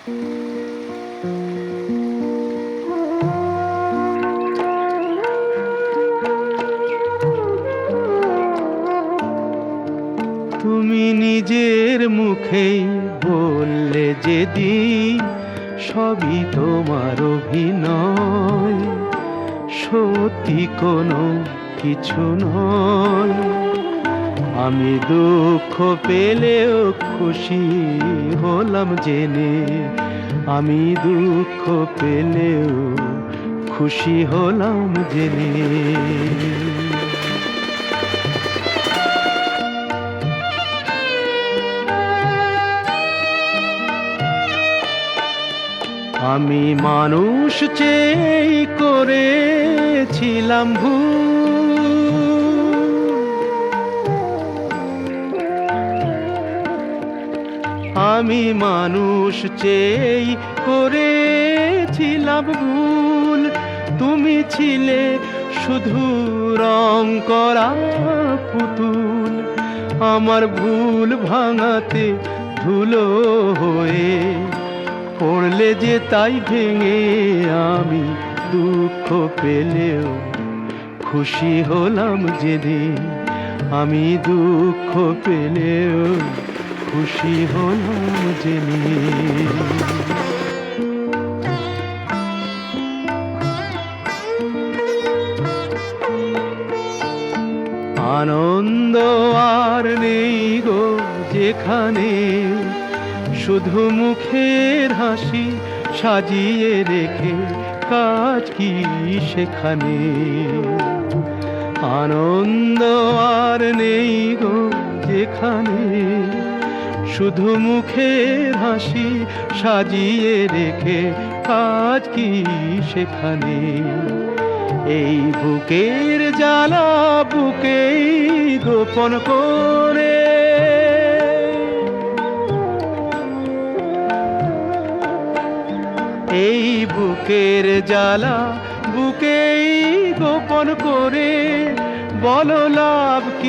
তুমি নিজের মুখেই বললে যেদিন সবই তোমার অভিনয়। সত্যি কোনো কিছু নয়। আমি দুঃখ পেলেও খুশি হলাম জেনে। আমি দুঃখ পেলেও খুশি হলাম জেনে। আমি মানুষ চেয়ে করেছিলাম ভুল। আমি মানুষ চেয়ে করেছিলাম ভুল তুমি ছিলে শুধু রং করা পুতুল। আমার ভুল ভাঙাতে ধুলো হয়ে পড়লে যে তাই ভেঙে আমি দুঃখ পেলেও খুশি হলাম যেদিন আমি দুঃখ পেলেও খুশি হলাম যেদিন আনন্দ আর নেই গো যেখানে, শুধু মুখের হাসি সাজিয়ে রেখে কাজ কি সেখানে? আনন্দ আর নেই গো যেখানে শুধু মুখে হাসি সাজিয়ে রেখে কাজ কি সেখানে? এই বুকের জ্বালা বুকেই গোপন করে। এই বুকের জ্বালা বুকেই গোপন করে। বলো লাভ কি